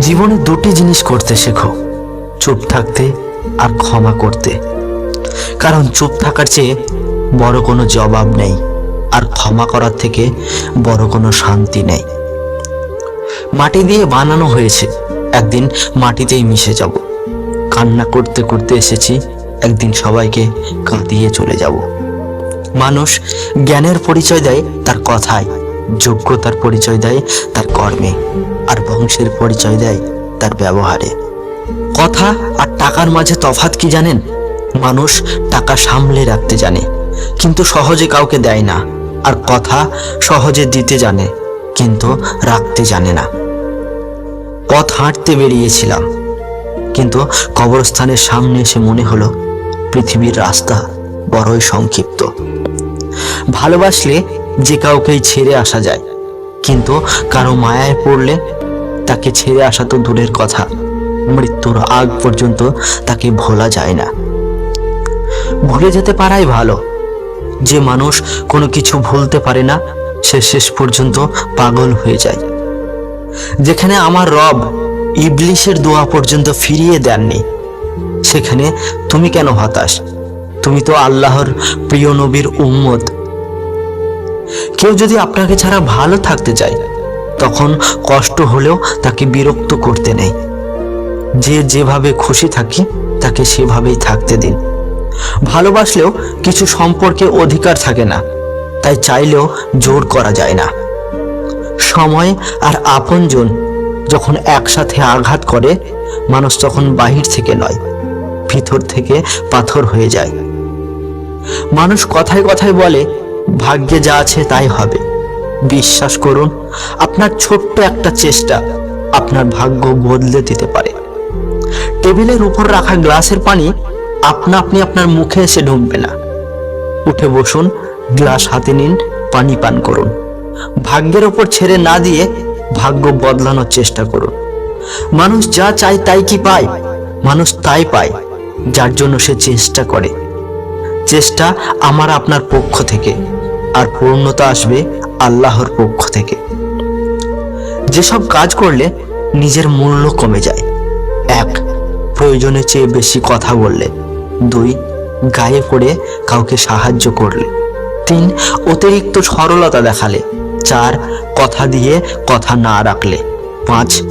জীবনে দুটি জিনিস করতে শেখো, চুপ থাকতে আর ক্ষমা করতে। কারণ চুপ থাকার চেয়ে বড় কোনো জবাব নেই আর ক্ষমা করার থেকে বড় কোনো শান্তি নেই। মাটি দিয়ে বানানো হয়েছে, একদিন মাটিতেই মিশে যাব। কান্না করতে করতে এসেছি, একদিন সবাইকে কাঁদিয়ে চলে যাব। মানুষ জ্ঞানের পরিচয় দেয় তার কথায়। যোগ্যতার পরিচয় দেয় তার কর্মে আর বংশের পরিচয় দেয় তার ব্যবহারে। কথা আর টাকার মাঝে তফাৎ কি জানেন? মানুষ টাকা সামলে রাখতে জানে, কিন্তু সহজে কাউকে দেয় না। আর কথা সহজে দিতে জানে, কিন্তু রাখতে জানে না। পথ হাঁটতে বেরিয়েছিলাম, কিন্তু কবরস্থানের সামনে এসে মনে হলো, পৃথিবীর রাস্তা বড়ই সংক্ষিপ্ত। ভালোবাসলে যে কাউকেই ছেড়ে আসা যায়। কিন্তু কারও মায়ায় পড়লে তাকে ছেড়ে আসা তো দূরের কথা। মৃত্যুর আগ পর্যন্ত তাকে ভোলা যায় না। ভুলে যেতে পারাই ভালো। যে মানুষ কোনো কিছু ভুলতে পারে না, সে শেষ পর্যন্ত পাগল হয়ে যায়। যেখানে আমার রব ইবলিশের দোয়া পর্যন্ত ফিরিয়ে দেননি, সেখানে তুমি কেন হতাশ? তুমি তো আল্লাহর প্রিয় নবীর উম্মত। কেউ যদি আপনাকে ছাড়া ভালো থাকতে চায়, তখন কষ্ট হলেও তাকে বিরক্ত করতে নেই। যে যেভাবে খুশি থাকি, তাকে সেভাবেই থাকতে দিন। ভালোবাসলেও কিছু সম্পর্কে অধিকার থাকে না, তাই চাইলেও জোর করা যায় না। সময় আর আপনজন যখন একসাথে আঘাত করে, মানুষ তখন বাহির থেকে নয়, ভিতর থেকে পাথর হয়ে যায়। মানুষ কথায় কথায় বলে ভাগ্যে যা আছে তাই হবে। বিশ্বাস করুন, আপনার ছোট্ট একটা চেষ্টা আপনার ভাগ্য বদলে দিতে পারে। টেবিলের উপর রাখা গ্লাসের পানি আপনা আপনি আপনার মুখে এসে ঢুকবে না। উঠে বসুন, গ্লাস হাতে নিন, পানি পান করুন। ভাগ্যের ওপর ছেড়ে না দিয়ে ভাগ্য বদলানোর চেষ্টা করুন। মানুষ যা চায় তাই কি পায়? মানুষ তাই পায়, যার জন্য সে চেষ্টা করে। চেষ্টা আমার আপনার পক্ষ থেকে। আর পূর্ণতা আসবে আল্লাহর পক্ষ থেকে। যেসব কাজ করলে নিজের মূল্য কমে যায়। এক, প্রয়োজনের চেয়ে বেশি কথা বললে। দুই, গায়ে পড়ে কাউকে সাহায্য করলে। তিন, অতিরিক্ত সরলতা দেখালে। চার, কথা দিয়ে কথা না রাখলে। পাঁচ,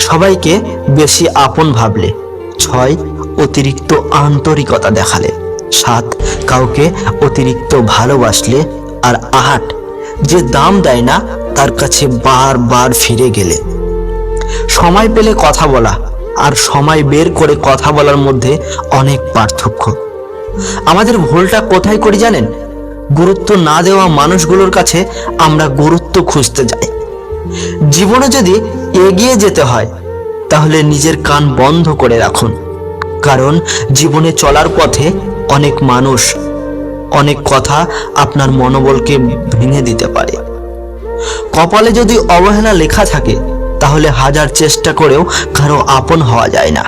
সবাইকে বেশি আপন ভাবলে। ছয়, অতিরিক্ত আন্তরিকতা দেখালে। সাত কাউকে অতিরিক্ত ভালোবাসলে আর আহাট যে দাম দেয় না, তার কাছে বারবার ফিরে গেলে। সময় পেলে কথা বলা আর সময় বের করে কথা বলার মধ্যে অনেক পার্থক্য। আমাদের ভুলটা কোথায় করি জানেন? গুরুত্ব না দেওয়া মানুষগুলোর কাছে আমরা গুরুত্ব খুঁজতে যাই। জীবনে যদি এগিয়ে যেতে হয়, তাহলে নিজের কান বন্ধ করে রাখুন। কারণ জীবনে চলার পথে অনেক মানুষ, অনেক কথা আপনার মনোবলকে ভেঙে দিতে পারে। কপালে যদি অবহেলা লেখা থাকে, তাহলে হাজার চেষ্টা করেও কারও আপন হওয়া যায় না।